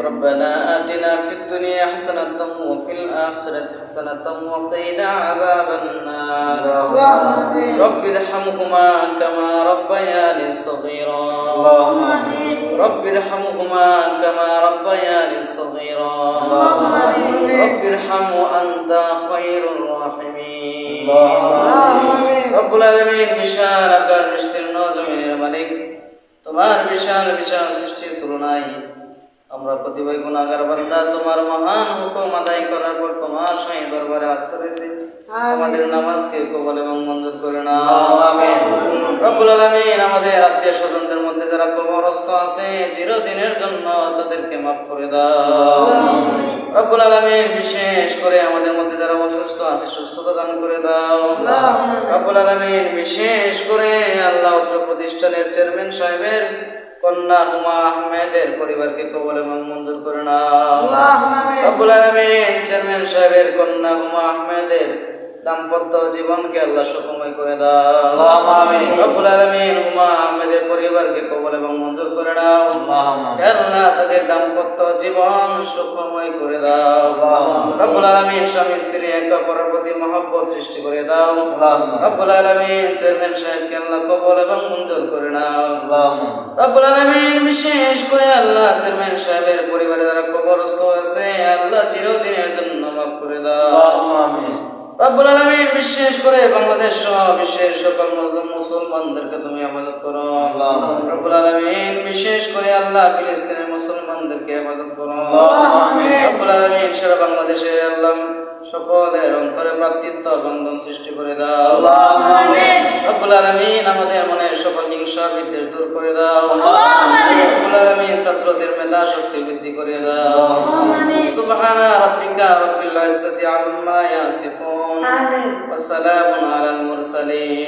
ربنا آتنا في الدنيا حسنة وفي الآخرة حسنة وقنا عذاب النار رب ارحمهما كما ربياني صغيرا رب ارحمهما كما ربياني صغيرا رب ارحم وأنت خير الراحمين রব্বুল আলমিন বিশাল আকার বিস্তীর্ণ জমিনের মালিক তোমার বিশাল বিশাল সৃষ্টির তুলনায় আমরা প্রতিভাই গুণাগার বান্দা তোমার মহান হুকুম আদায় করার পর তোমার সাই দরবারে হাত ধরেছি। আমাদের নামাজকে কবল এবং মঞ্জুর করে না রব্বুল আলমিন আমাদের আত্মীয় স্বজনদের মধ্যে যারা কবরস্থ আছে চিরদিনের জন্য তাদেরকে মাফ করে দাও। রব্বুল আলমিন বিশেষ করে আমাদের মধ্যে যারা অসুস্থ আছে সুস্থতা দান করে দাও। রব্বুল আলমিন বিশেষ করে আল্লাহ প্রতিষ্ঠানের চেয়ারম্যান সাহেবের কন্যা হুমা আহমেদের পরিবারকে কবল এবং মঞ্জুর করে রব্বুল আলমিন চেয়ারম্যান সাহেবের কন্যা হুমা আহমেদের দাম্পত্য জীবনকে আল্লাহ সুখময় করে দাও। রব্বুল আলমিন হুমা আহমেদের পরিবারকে কবল এবং মঞ্জুর করে হে আল্লাহ তাদের দাম্পত্য জীবন সুখময় করে দাও। রব্বুল আলমিন স্বামী স্ত্রী একে অপরের প্রতি মহব্বত সৃষ্টি করে দাও। রব্বুল আলমিন চেয়ারম্যান সাহেবকে আল্লাহ কবল এবং মঞ্জুর করে নাও। রব্বুল আলমিন বিশেষ করে আল্লাহ চেয়ারম্যান সাহেবের পরিবারে যারা কবরস্থ হয়েছে। আল্লাহ চিরদিনের জন্য মাফ করে দাও। রব্বুল আলমিন বিশেষ করে বাংলাদেশ সহ বিশ্বের সকল মুসলিম মুসলমানদেরকে তুমি হেফাজত করো। রব্বুল আলমিন বিশেষ করে আল্লাহ ফিলিস্তিনের মুসলমানদেরকে হেফাজত করো। রব্বুল আলমিন সারা বাংলাদেশের আল্লাহ সকলের অন্তরে প্রাপ্তিত্ব বন্ধন সৃষ্টি করে দাও। রব্বুল আলমিন আমাদের মনের বিদ্বেষ দূর করে দাও। ছাত্রদের মেধা শক্তি বৃদ্ধি করে দাও। সুবহানা রাব্বিকা রাব্বিল ইজ্জাতি আম্মা ইয়াসিফুন। ওয়া সালামুন আলাল মুরসালিন।